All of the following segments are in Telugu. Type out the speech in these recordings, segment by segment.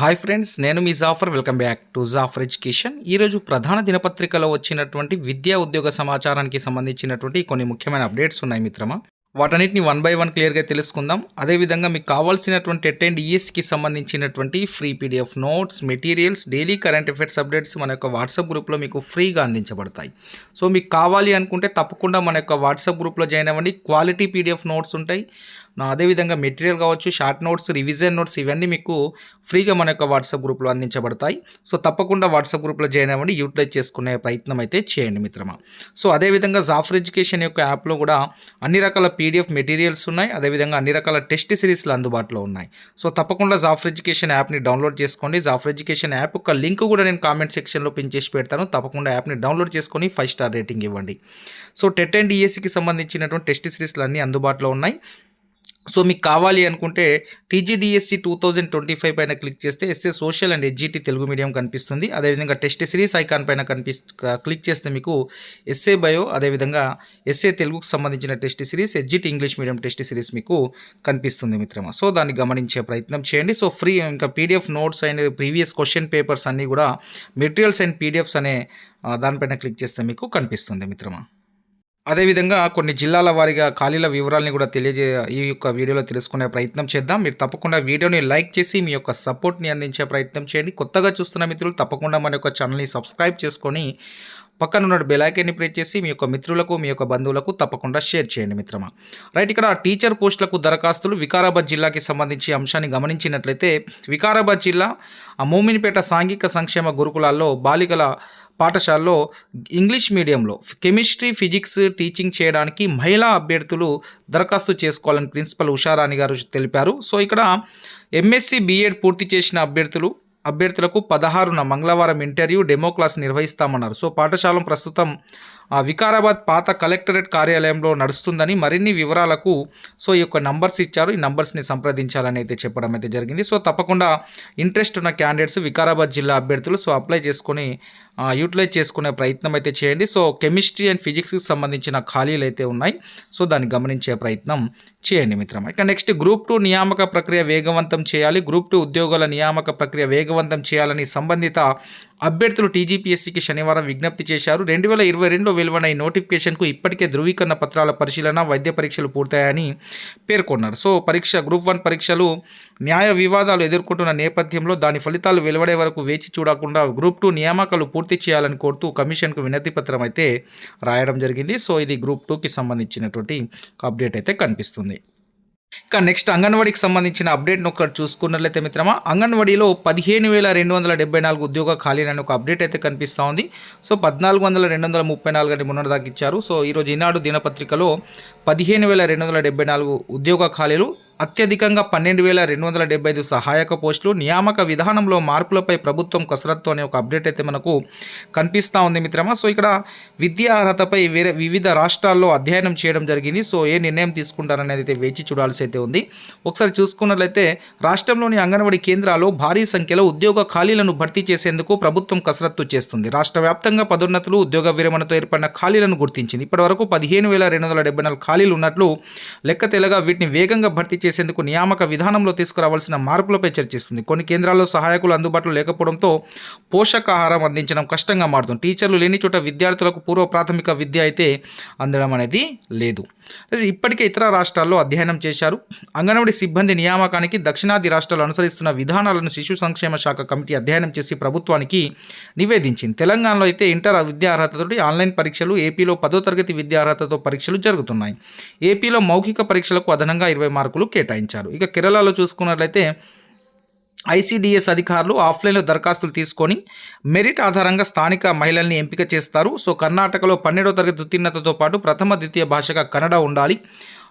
హాయ్ ఫ్రెండ్స్ నేను మీ Jafar welcome back to Jafar education ఈరోజు ప్రధాన దినపత్రికలో వచ్చినటువంటి విద్యా ఉద్యోగ సమాచారానికి సంబంధించినటువంటి కొన్ని ముఖ్యమైన అప్డేట్స్ ఉన్నాయి మిత్రమా. వాటన్నిటిని వన్ బై వన్ క్లియర్గా తెలుసుకుందాం. అదేవిధంగా మీకు కావాల్సినటువంటి టెట్ అండ్ ఈఎస్కి సంబంధించినటువంటి free PDF notes materials daily current affairs updates మన యొక్క వాట్సాప్ గ్రూప్లో మీకు ఫ్రీగా అందించబడతాయి. సో మీకు కావాలి అనుకుంటే తప్పకుండా మన యొక్క వాట్సాప్ గ్రూప్లో జాయిన్ అవ్వండి. క్వాలిటీ పీడిఎఫ్ నోట్స్ ఉంటాయి. అదేవిధంగా మెటీరియల్ కావచ్చు షార్ట్ నోట్స్ రివిజన్ నోట్స్ ఇవన్నీ మీకు ఫ్రీగా మన యొక్క వాట్సాప్ గ్రూప్లో అందించబడతాయి. సో తప్పకుండా వాట్సాప్ గ్రూప్లో జాయిన్ అవ్వండి యూటిలైజ్ చేసుకునే ప్రయత్నం అయితే చేయండి మిత్రమా. సో అదేవిధంగా జాఫర్ ఎడ్యుకేషన్ యొక్క యాప్లో కూడా అన్ని రకాల పీడిఎఫ్ మెటీరియల్స్ ఉన్నాయి. అదేవిధంగా అన్ని రకాల టెస్ట్ సిరీస్లు అందుబాటులో ఉన్నాయి. సో తప్పకుండా జాఫర్ ఎడ్యుకేషన్ యాప్ని డౌన్లోడ్ చేసుకోండి. జాఫర్ ఎడ్యుకేషన్ యాప్ యొక్క లింక్ కూడా నేను కామెంట్ సెక్షన్లో పిన్ చేసి పెడతాను. తప్పకుండా యాప్ని డౌన్లోడ్ చేసుకొని ఫైవ్ స్టార్ రేటింగ్ ఇవ్వండి. సో టెట్ అండ్ ఈఎస్సికి సంబంధించినటువంటి టెస్ట్ సిరీస్లు అన్నీ అందుబాటులో ఉన్నాయి. సో మీకు కావాలి అనుకుంటే T G D S C two thousand twenty five పైన క్లిక్ చేస్తే S A social and S G T Telugu medium కనిపిస్తుంది. అదేవిధంగా టెస్ట్ సిరీస్ ఐకాన్ పైన కనిపి క్లిక్ చేస్తే మీకు ఎస్ఏ బయో అదేవిధంగా ఎస్ఏ తెలుగుకు సంబంధించిన test series SGT English medium test series మీకు కనిపిస్తుంది మిత్రమా. సో దాన్ని గమనించే ప్రయత్నం చేయండి. సో ఫ్రీ ఇంకా PDF notes and previous question papers అన్నీ కూడా మెటీరియల్స్ అండ్ పీడిఎఫ్స్ అనే దానిపైన క్లిక్ చేస్తే మీకు కనిపిస్తుంది మిత్రమా. అదేవిధంగా కొన్ని జిల్లాల వారీగా ఖాళీల వివరాలని కూడా తెలియజే ఈ యొక్క వీడియోలో తెలుసుకునే ప్రయత్నం చేద్దాం. మీరు తప్పకుండా వీడియోని లైక్ చేసి మీ యొక్క సపోర్ట్ని అందించే ప్రయత్నం చేయండి. కొత్తగా చూస్తున్న మిత్రులు తప్పకుండా మన యొక్క ఛానల్ని సబ్స్క్రైబ్ చేసుకొని పక్కన ఉన్న బెల్ ప్రెస్ చేసి మీ యొక్క మిత్రులకు మీ యొక్క బంధువులకు తప్పకుండా షేర్ చేయండి మిత్రమా. రైట్ ఇక్కడ టీచర్ పోస్టులకు దరఖాస్తులు వికారాబాద్ జిల్లాకి సంబంధించి అంశాన్ని గమనించినట్లయితే వికారాబాద్ జిల్లా ఆ మోమినిపేట సాంఘిక సంక్షేమ గురుకులాల్లో బాలికల పాఠశాలలో ఇంగ్లీష్ మీడియంలో కెమిస్ట్రీ ఫిజిక్స్ టీచింగ్ చేయడానికి మహిళా అభ్యర్థులు దరఖాస్తు చేసుకోవాలని ప్రిన్సిపల్ ఉషారాణి గారు తెలిపారు. సో ఇక్కడ ఎంఎస్సి బీఎడ్ పూర్తి చేసిన అభ్యర్థులు అభ్యర్థులకు పదహారున మంగళవారం ఇంటర్వ్యూ డెమో క్లాస్ నిర్వహిస్తామన్నారు. సో పాఠశాల ప్రస్తుతం ఆ వికారాబాద్ పాత కలెక్టరేట్ కార్యాలయంలో నడుస్తుందని మరిన్ని వివరాలకు సో ఈ యొక్క నంబర్స్ ఇచ్చారు. ఈ నంబర్స్ని సంప్రదించాలని అయితే చెప్పడం అయితే జరిగింది. సో తప్పకుండా ఇంట్రెస్ట్ ఉన్న క్యాండిడేట్స్ వికారాబాద్ జిల్లా అభ్యర్థులు సో అప్లై చేసుకొని యూటిలైజ్ చేసుకునే ప్రయత్నం అయితే చేయండి. సో కెమిస్ట్రీ అండ్ ఫిజిక్స్కి సంబంధించిన ఖాళీలు అయితే ఉన్నాయి. సో దాన్ని గమనించే ప్రయత్నం చేయండి మిత్రం ఇక నెక్స్ట్ గ్రూప్ టూ నియామక ప్రక్రియ వేగవంతం చేయాలి. గ్రూప్ టూ ఉద్యోగాల నియామక ప్రక్రియ వేగవంతం చేయాలని సంబంధిత అభ్యర్థులు టీజీపీఎస్సీకి శనివారం విజ్ఞప్తి చేశారు. రెండు వేల ఇరవై రెండులో వెలువడిన ఈ నోటిఫికేషన్కు ఇప్పటికే ధృవీకరణ పత్రాల పరిశీలన వైద్య పరీక్షలు పూర్తయ్యాయని పేర్కొన్నారు. సో పరీక్ష గ్రూప్ వన్ పరీక్షలు న్యాయ వివాదాలు ఎదుర్కొంటున్న నేపథ్యంలో దాని ఫలితాలు వెలువడే వరకు వేచి చూడకుండా గ్రూప్ టూ నియామకాలు పూర్తి చేయాలని కోరుతూ కమిషన్కు వినతి పత్రం అయితే రాయడం జరిగింది. సో ఇది గ్రూప్ టూకి సంబంధించినటువంటి అప్డేట్ అయితే కనిపిస్తుంది. ఇక నెక్స్ట్ అంగన్వాడీకి సంబంధించిన అప్డేట్ను ఒకటి చూసుకున్నట్లయితే మిత్రమా అంగన్వాడీలో పదిహేను వేల రెండు వందల డెబ్బై నాలుగు ఉద్యోగ ఖాళీలని ఒక అప్డేట్ అయితే కనిపిస్తూ ఉంది. సో పద్నాలుగు వందల రెండు వందల ముప్పై నాలుగు అంటే మొన్నటి దాకా ఇచ్చారు సో ఈరోజు ఈనాడు దినపత్రికలో పదిహేను వేల రెండు వందల డెబ్బై నాలుగు ఉద్యోగ ఖాళీలు అత్యధికంగా పన్నెండు వేల రెండు వందల డెబ్బై ఐదు సహాయక పోస్టులు నియామక విధానంలో మార్పులపై ప్రభుత్వం కసరత్తు అనే ఒక అప్డేట్ అయితే మనకు కనిపిస్తూ ఉంది మిత్రమా. సో ఇక్కడ విద్యా అర్హతపై వేరే వివిధ రాష్ట్రాల్లో అధ్యయనం చేయడం జరిగింది. సో ఏ నిర్ణయం తీసుకుంటారనేది అయితే వేచి చూడాల్సి అయితే ఉంది. ఒకసారి చూసుకున్నట్లయితే రాష్ట్రంలోని అంగన్వాడీ కేంద్రాల్లో భారీ సంఖ్యలో ఉద్యోగ ఖాళీలను భర్తీ చేసేందుకు ప్రభుత్వం కసరత్తు చేస్తుంది. రాష్ట్ర వ్యాప్తంగా పదోన్నతులు ఉద్యోగ విరమణతో ఏర్పడిన ఖాళీలను గుర్తించింది. ఇప్పటివరకు పదిహేను వేల రెండు వందల డెబ్బై నాలుగు ఖాళీలు ఉన్నట్లు లెక్క తెలగా వీటిని వేగంగా భర్తీ చేసేందుకు నియామక విధానంలో తీసుకురావాల్సిన మార్పులపై చర్చిస్తుంది. కొన్ని కేంద్రాల్లో సహాయకులు అందుబాటులో లేకపోవడంతో పోషకాహారం అందించడం కష్టంగా మారుతుంది. టీచర్లు లేని చోట విద్యార్థులకు పూర్వ ప్రాథమిక విద్య అయితే అందడం అనేది లేదు. ఇప్పటికే ఇతర రాష్ట్రాల్లో అధ్యయనం చేశారు. అంగన్వాడీ సిబ్బంది నియామకానికి దక్షిణాది రాష్ట్రాలు అనుసరిస్తున్న విధానాలను శిశు సంక్షేమ శాఖ కమిటీ అధ్యయనం చేసి ప్రభుత్వానికి నివేదించింది. తెలంగాణలో అయితే ఇంటర్ విద్యా అర్హతతోటి ఆన్లైన్ పరీక్షలు ఏపీలో పదో తరగతి విద్యా అర్హతతో పరీక్షలు జరుగుతున్నాయి. ఏపీలో మౌఖిక పరీక్షలకు అదనంగా ఇరవై మార్కులు కేటాయించారు. ఇక కేరళలో చూసుకున్నట్లయితే ఐసీడీఎస్ అధికారులు ఆఫ్లైన్లో దరఖాస్తులు తీసుకొని మెరిట్ ఆధారంగా స్థానిక మహిళల్ని ఎంపిక చేస్తారు. సో కర్ణాటకలో పన్నెండవ తరగతి ఉత్తీర్ణతతో పాటు ప్రథమ ద్వితీయ భాషగా కన్నడ ఉండాలి.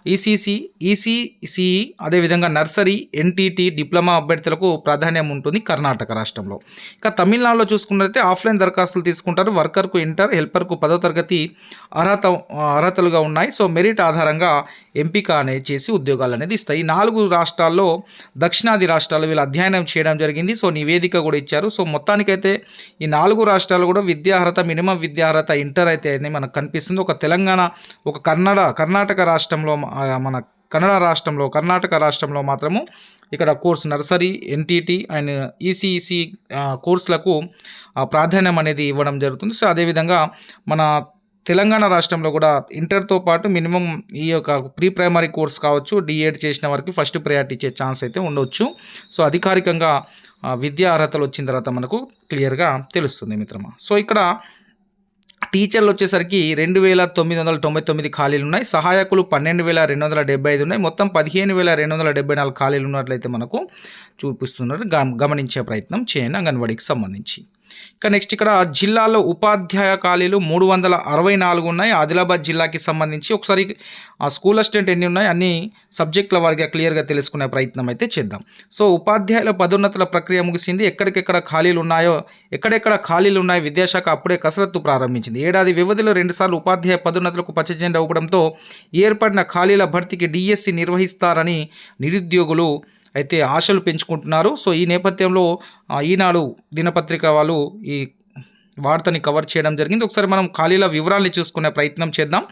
E C C E C C E అదేవిధంగా nursery N T T diploma అభ్యర్థులకు ప్రాధాన్యం ఉంటుంది కర్ణాటక రాష్ట్రంలో. ఇక తమిళనాడులో చూసుకున్నట్లయితే ఆఫ్లైన్ దరఖాస్తులు తీసుకుంటారు. వర్కర్కు ఇంటర్ హెల్పర్కు పదో తరగతి అర్హత అర్హతలుగా ఉన్నాయి. సో మెరిట్ ఆధారంగా ఎంపిక అనేది చేసి ఉద్యోగాలు అనేది ఇస్తాయి. ఈ నాలుగు రాష్ట్రాల్లో దక్షిణాది రాష్ట్రాలు వీళ్ళు అధ్యయనం చేయడం జరిగింది. సో నివేదిక కూడా ఇచ్చారు. సో మొత్తానికైతే ఈ నాలుగు రాష్ట్రాలు కూడా విద్యార్హత మినిమం విద్యార్హత ఇంటర్ అయితే మనకు కనిపిస్తుంది. ఒక తెలంగాణ ఒక కన్నడ కర్ణాటక రాష్ట్రంలో మన కన్నడ రాష్ట్రంలో కర్ణాటక రాష్ట్రంలో మాత్రము ఇక్కడ course nursery NTT and ECEC కోర్సులకు ప్రాధాన్యం అనేది ఇవ్వడం జరుగుతుంది. సో అదేవిధంగా మన తెలంగాణ రాష్ట్రంలో కూడా ఇంటర్తో పాటు మినిమం ఈ యొక్క ప్రీ ప్రైమరీ కోర్స్ కావచ్చు డిఎడ్ చేసిన వారికి ఫస్ట్ ప్రయారిటీ ఇచ్చే ఛాన్స్ అయితే ఉండొచ్చు. సో అధికారికంగా విద్యా అర్హతలు వచ్చిన తర్వాత మనకు క్లియర్గా తెలుస్తుంది మిత్రమా. సో ఇక్కడ టీచర్లు వచ్చేసరికి రెండు వేల తొమ్మిది వందల తొంభై తొమ్మిది ఖాళీలు ఉన్నాయి సహాయకులు పన్నెండు వేల రెండు వందల డెబ్బై ఐదు ఉన్నాయి. మొత్తం పదిహేను వేల రెండు వందల డెబ్బై నాలుగు ఖాళీలు ఉన్నట్లయితే మనకు చూపిస్తున్నారు. గమ- గమనించే ప్రయత్నం చేయండి. అంగన్వాడీకి సంబంధించి. ఇక నెక్స్ట్ ఇక్కడ జిల్లాలో ఉపాధ్యాయ ఖాళీలు మూడు వందల అరవై నాలుగు ఉన్నాయి. ఆదిలాబాద్ జిల్లాకి సంబంధించి ఒకసారి ఆ స్కూల్ అసిస్టెంట్ ఎన్ని ఉన్నాయి? అన్ని సబ్జెక్టుల వారిగా క్లియర్గా తెలుసుకునే ప్రయత్నం అయితే చేద్దాం. సో ఉపాధ్యాయుల పదోన్నతుల ప్రక్రియ ముగిసింది. ఎక్కడికెక్కడ ఖాళీలు ఉన్నాయో ఎక్కడెక్కడ ఖాళీలు ఉన్నాయో విద్యాశాఖ అప్పుడే కసరత్తు ప్రారంభించింది. ఏడాది వ్యవధిలో రెండుసార్లు ఉపాధ్యాయ పదోన్నతులకు పచ్చజెండా అవ్వడంతో ఏర్పడిన ఖాళీల భర్తీకి డిఎస్సి నిర్వహిస్తారని నిరుద్యోగులు అయితే ఆశలు పెంచుకుంటున్నారు. సో ఈ నేపథ్యంలో ఈనాడు దినపత్రిక వాళ్ళు ఈ వార్తని కవర్ చేయడం జరిగింది. ఒకసారి మనం ఖాళీల వివరాల్ని చూసుకునే ప్రయత్నం చేద్దాం.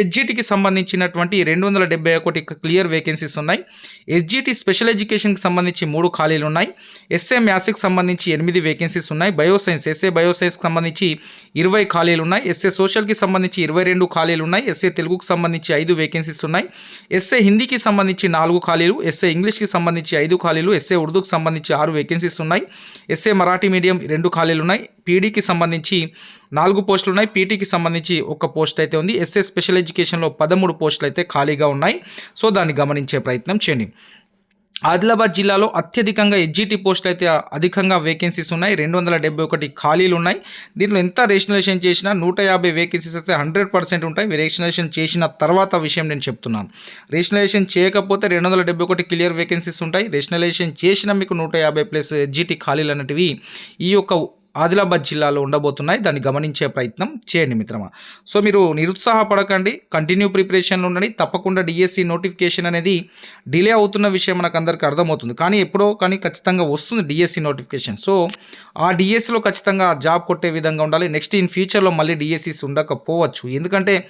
ఎస్జిటికి సంబంధించినటువంటి రెండు వందల డెబ్బై ఒకటి క్లియర్ వేకెన్సీస్ ఉన్నాయి. ఎస్జిటి స్పెషల్ ఎడ్యుకేషన్కి సంబంధించి మూడు ఖాళీలు ఉన్నాయి. ఎస్ఏ మ్యాథ్స్కి సంబంధించి ఎనిమిది వేకెన్సీస్ ఉన్నాయి. బయోసైన్స్ ఎస్ఏ బయోసైన్స్కి సంబంధించి ఇరవై ఖాళీలు ఉన్నాయి. ఎస్ఏ సోషల్కి సంబంధించి ఇరవై రెండు ఖాళీలు ఉన్నాయి. ఎస్ఏ తెలుగుకి సంబంధించి ఐదు వేకెన్సీస్ ఉన్నాయి. ఎస్ఏ హిందీకి సంబంధించి నాలుగు ఖాళీలు ఎస్ఏ ఇంగ్లీష్కి సంబంధించి ఐదు ఖాళీలు ఎస్ఏ ఉర్దూకి సంబంధించి ఆరు వేకెన్సీస్ ఉన్నాయి. ఎస్ఏ మరాఠీ మీడియం రెండు ఖాళీలు ఉన్నాయి. పీడీకి సంబంధించి నాలుగు పోస్టులు ఉన్నాయి పీటీకి సంబంధించి ఒక పోస్ట్ అయితే ఉంది. ఎస్ఎస్ స్పెషల్ ఎడ్యుకేషన్లో పదమూడు పోస్టులు అయితే ఖాళీగా ఉన్నాయి. సో దాన్ని గమనించే ప్రయత్నం చేయండి. ఆదిలాబాద్ జిల్లాలో అత్యధికంగా ఎస్జిటి పోస్టులు అయితే అధికంగా వేకెన్సీస్ ఉన్నాయి. రెండు వందల డెబ్బై ఒకటి ఖాళీలు ఉన్నాయి దీంట్లో ఎంత రేషనలైజేషన్ చేసినా నూట యాభై వేకెన్సీస్ అయితే హండ్రెడ్ పర్సెంట్ ఉంటాయి. రేషనలైజేషన్ చేసిన తర్వాత విషయం నేను చెప్తున్నాను. రేషనలైజేషన్ చేయకపోతే రెండు వందల డెబ్బై ఒకటి క్లియర్ వేకెన్సీస్ ఉంటాయి. రేషనలైజేషన్ చేసిన మీకు నూట యాభై ప్లస్ ఎస్జిటి ఖాళీలు అనేటివి ఈ యొక్క ఆదిలాబాద్ జిల్లాలో ఉండబోతున్నాయి. దాన్ని గమనించే ప్రయత్నం చేయండి మిత్రమా. సో మీరు నిరుత్సాహపడకండి కంటిన్యూ ప్రిపరేషన్లో ఉండండి. తప్పకుండా డిఎస్సి నోటిఫికేషన్ అనేది డిలే అవుతున్న విషయం మనకు అందరికీ అర్థమవుతుంది. కానీ ఎప్పుడో కానీ ఖచ్చితంగా వస్తుంది డిఎస్సి నోటిఫికేషన్. సో ఆ డిఎస్సిలో ఖచ్చితంగా జాబ్ కొట్టే విధంగా ఉండాలి. నెక్స్ట్ ఇన్ ఫ్యూచర్లో మళ్ళీ డిఎస్సిస్ ఉండకపోవచ్చు. ఎందుకంటే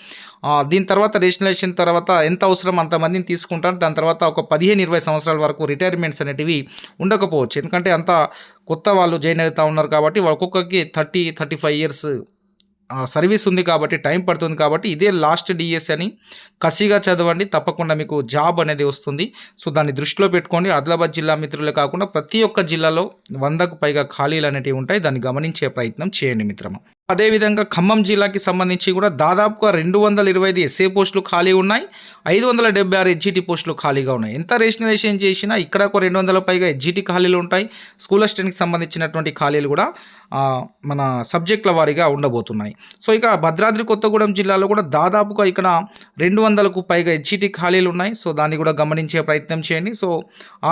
దీని తర్వాత రిజిస్ట్రేషన్ తర్వాత ఎంత అవసరం అంతమందిని తీసుకుంటారు. దాని తర్వాత ఒక పదిహేను ఇరవై సంవత్సరాల వరకు రిటైర్మెంట్స్ అనేటివి ఉండకపోవచ్చు. ఎందుకంటే అంత కొత్త వాళ్ళు జాయిన్ అవుతూ ఉన్నారు కాబట్టి ఒక్కొక్కరికి thirty thirty five years service ఉంది కాబట్టి టైం పడుతుంది కాబట్టి ఇదే లాస్ట్ డిఎస్ అని కసిగా చదవండి. తప్పకుండా మీకు జాబ్ అనేది వస్తుంది. సో దాన్ని దృష్టిలో పెట్టుకోండి. ఆదిలాబాద్ జిల్లా మిత్రులే కాకుండా ప్రతి ఒక్క జిల్లాలో వందకు పైగా ఖాళీలు అనేటివి ఉంటాయి. దాన్ని గమనించే ప్రయత్నం చేయండి మిత్రమా. అదేవిధంగా ఖమ్మం జిల్లాకి సంబంధించి కూడా దాదాపుగా రెండు వందల ఇరవై ఐదు ఎస్ఏ పోస్టులు ఖాళీ ఉన్నాయి. ఐదు వందల డెబ్బై ఆరు హెచ్జిటి పోస్టులు ఖాళీగా ఉన్నాయి. ఎంత రేషనలైజేషన్ చేసినా ఇక్కడ ఒక రెండు వందల పైగా హెచ్జిటి ఖాళీలు ఉంటాయి. స్కూల్ అసిస్టెంట్కి సంబంధించినటువంటి ఖాళీలు కూడా మన సబ్జెక్టుల వారీగా ఉండబోతున్నాయి. సో ఇక భద్రాద్రి కొత్తగూడెం జిల్లాలో కూడా దాదాపుగా ఇక్కడ రెండు వందలకు పైగా హెచ్జిటి ఖాళీలు ఉన్నాయి. సో దాన్ని కూడా గమనించే ప్రయత్నం చేయండి. సో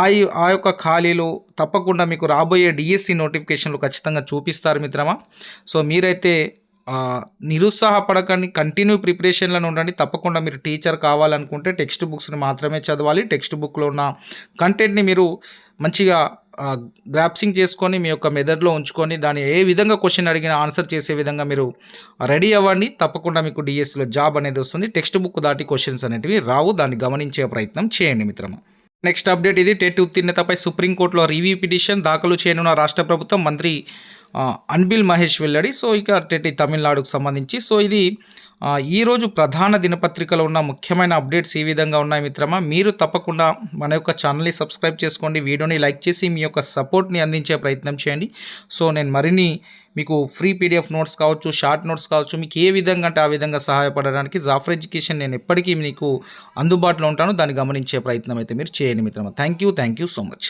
ఆ ఆ యొక్క ఖాళీలు తప్పకుండా మీకు రాబోయే డిఎస్సి నోటిఫికేషన్లు ఖచ్చితంగా చూపిస్తారు మిత్రమా. సో మీరైతే ఎవరైతే నిరుత్సాహపడకండి కంటిన్యూ ప్రిపరేషన్లను ఉండండి. తప్పకుండా మీరు టీచర్ కావాలనుకుంటే టెక్స్ట్ బుక్స్ని మాత్రమే చదవాలి. టెక్స్ట్ బుక్లో ఉన్న కంటెంట్ని మీరు మంచిగా గ్రాప్సింగ్ చేసుకొని మీ యొక్క మెదడులో ఉంచుకొని దాన్ని ఏ విధంగా క్వశ్చన్ అడిగినా ఆన్సర్ చేసే విధంగా మీరు రెడీ అవ్వండి. తప్పకుండా మీకు డిఎస్సిలో జాబ్ అనేది వస్తుంది. టెక్స్ట్ బుక్ దాటి క్వశ్చన్స్ అనేటివి రావు. దాన్ని గమనించే ప్రయత్నం చేయండి మిత్రమా. నెక్స్ట్ అప్డేట్ ఇది. టెట్ ఉత్తీర్ణతపై సుప్రీంకోర్టులో రివ్యూ పిటిషన్ దాఖలు చేయనున్న రాష్ట్ర ప్రభుత్వం మంత్రి అన్బిల్ మహేష్ వెల్లడి. సో ఇక టెటి ఈ తమిళనాడుకు సంబంధించి. సో ఇది ఈరోజు ప్రధాన దినపత్రికలో ఉన్న ముఖ్యమైన అప్డేట్స్ ఈ విధంగా ఉన్నాయి మిత్రమా. మీరు తప్పకుండా మన యొక్క ఛానల్ని సబ్స్క్రైబ్ చేసుకోండి. వీడియోని లైక్ చేసి మీ యొక్క సపోర్ట్ని అందించే ప్రయత్నం చేయండి. సో నేను మరిన్ని మీకు ఫ్రీ పీడిఎఫ్ నోట్స్ కావచ్చు షార్ట్ నోట్స్ కావచ్చు మీకు ఏ విధంగా అంటే ఆ విధంగా సహాయపడడానికి జాఫర్ ఎడ్యుకేషన్ నేను ఎప్పటికీ మీకు అందుబాటులో ఉంటాను. దాన్ని గమనించే ప్రయత్నం అయితే మీరు చేయండి మిత్రమా. Thank you thank you so much.